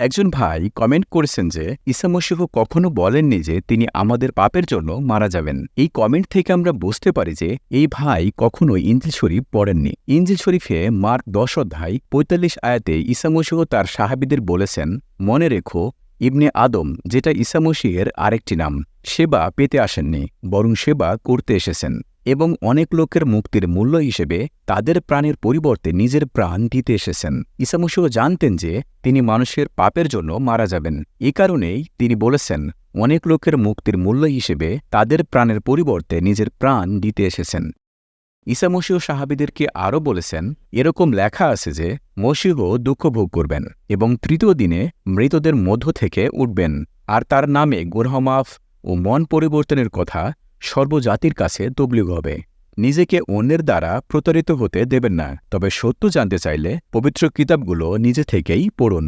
একজন ভাই কমেন্ট করেছেন যে ইসামসিহ কখনো বলেননি যে তিনি আমাদের পাপের জন্য মারা যাবেন। এই কমেন্ট থেকে আমরা বুঝতে পারি যে, এই ভাই কখনো ইঞ্জিল শরীফ পড়েননি। ইঞ্জিল শরীফে মার্ক দশ অধ্যায় পঁয়তাল্লিশ আয়াতে ইসামসিহ তার সাহাবিদের বলেছেন, মনে রেখো, ইবনে আদম, যেটা ইসামসিহের আরেকটি নাম। সেবা পেতে আসেননি, বরং সেবা করতে এসেছেন এবং অনেক লোকের মুক্তির মূল্য হিসেবে তাদের প্রাণের পরিবর্তে নিজের প্রাণ দিতে এসেছেন। ইসামসিহ জানতেন যে তিনি মানুষের পাপের জন্য মারা যাবেন। এ কারণেই তিনি বলেছেন, অনেক লোকের মুক্তির মূল্য হিসেবে তাদের প্রাণের পরিবর্তে নিজের প্রাণ দিতে এসেছেন। ঈসা মসিহ সাহাবিদেরকে আরও বলেছেন, এরকম লেখা আছে যে মসিহ দুঃখ ভোগ করবেন এবং তৃতীয় দিনে মৃতদের মধ্য থেকে উঠবেন, আর তার নামে গোরহমাফ ও মন পরিবর্তনের কথা সর্বজাতির কাছে তবলিগ হবে। নিজেকে অন্যের দ্বারা প্রতারিত হতে দেবেন না, তবে সত্য জানতে চাইলে পবিত্র কিতাবগুলো নিজে থেকেই পড়ুন।